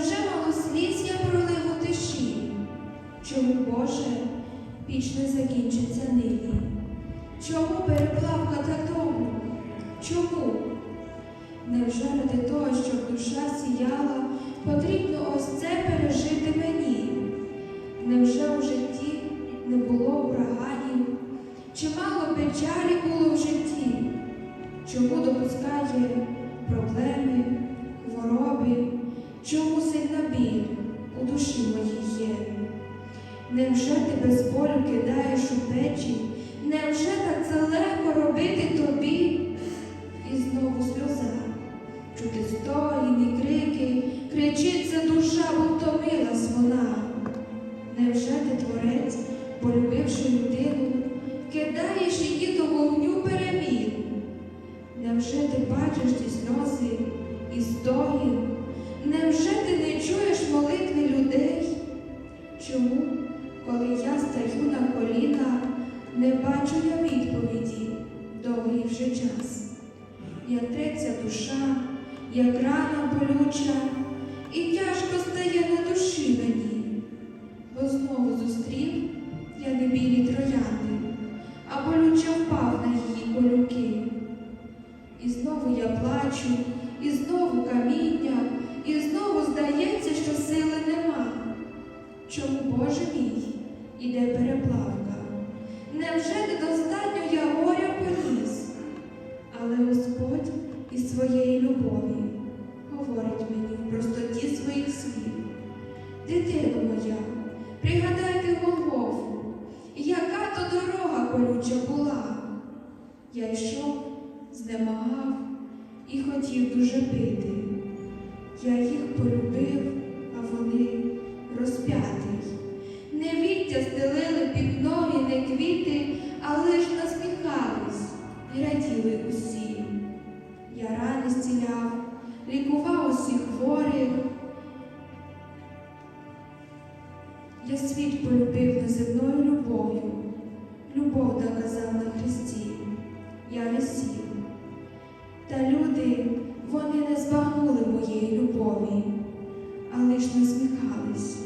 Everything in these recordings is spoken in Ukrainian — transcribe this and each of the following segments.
Невже мало сліз я пролив у тиші? Чому, Боже, піч не закінчиться нині? Чому переплавка та тому? Чому? Невже ради того, щоб душа сіяла, потрібно ось це пережити мені? Невже у житті не було ураганів? Чимало печалі було в житті? Чому допускає проблеми, хвороби? Чому сильна біль у душі моїй є? Невже ти без болю кидаєш у печі? Невже так це легко робити тобі? І знову сльоза, чути стогін і крики, кричиться душа, бо втомилась вона. Невже ти творець, полюбивши людину, кидаєш її до вогню перемін? Невже ти бачиш ті сльози і стогін? Невже ти не чуєш молитви людей? Чому, коли я стаю на коліна, не бачу я відповіді довгий вже час? Як треться душа, як рана болюча, і тяжко стає на душі Чому, Боже мій, іде переплавка? Невже недостатньо я горя лікував усіх хворих. Я світ полюбив неземною любов'ю, любов доказав на Христі, я не сів. Та люди, вони не збагнули моєї любові, а лиш насміхались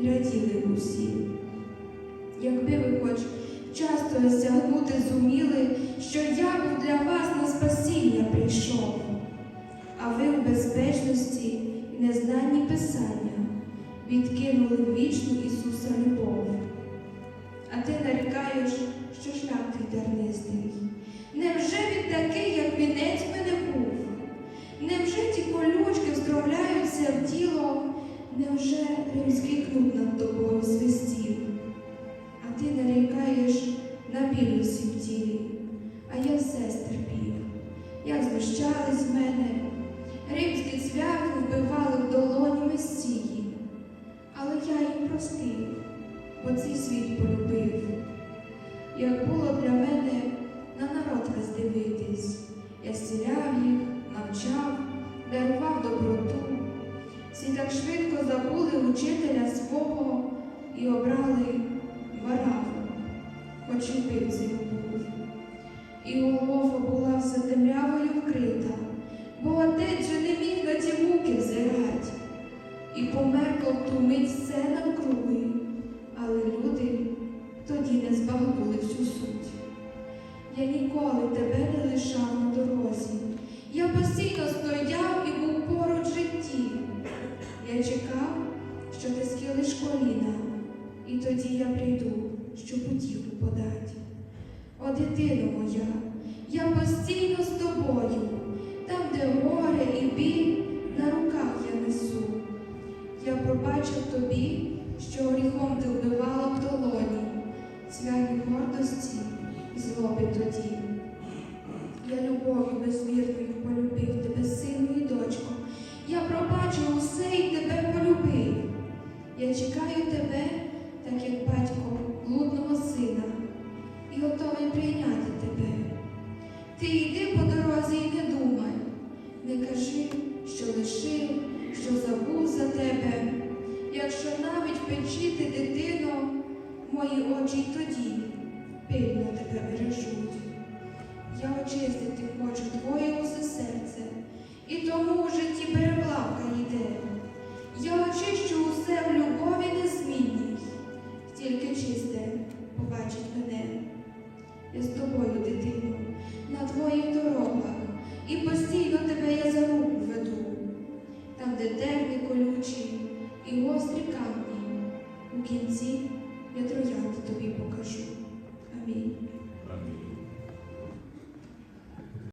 і раділи усі. Якби ви хоч часто осягнути зуміли, що я був для вас на спасіння прийшов, а ви в безпечності і незнанні Писання відкинули вічну Ісуса любов. А ти нарікаєш, що шлях твій тернистий. Невже він такий, як вінець в мене був? Невже ті колючки встромляються в тіло? Невже римський кнут над тобою свистів? А ти нарікаєш на біль усі в тілі, а я все стерпів. Як знущались з мене, римські цвяхи вбивали в долоні месії, але я їм простив, бо цей світ полюбив. Як було для мене на народ весь дивитись, я зціляв їх, навчав, дарував доброту. Всі так швидко забули учителя свого і обрали вараву, хоч і вбивцею був. Ту все навкруги, але люди тоді не збагнули всю суть. Я ніколи тебе не лишав на дорозі. Я постійно стояв і був поруч житті. Я чекав, що ти схилиш коліна, і тоді я прийду, щоб утіху подать. О, дитино моя, я постійно з гордості і злоби тоді. Я любов'ю безмірною полюбив тебе, сину і дочко. Я пробачив усе і тебе полюбив. Я чекаю тебе, так як батько блудного сина, і готовий прийняти тебе. Ти йди по дорозі і не думай, не кажи, що лишив, що забув за тебе. Якщо навіть в печі ти, дитино, мої очі й тоді пильно тебе бережуть. Я очистити хочу твоє усе серце, і тому у житті переплавка йде. Я очищу усе в любові незмінній, тільки чисте побачить мене. Я з тобою, дитино, на твоїх дорогах, і постійно тебе я за руку веду. Там, де темні колючі і гострі камні, у кінці я троянди тобі покажу. Amém. Amém.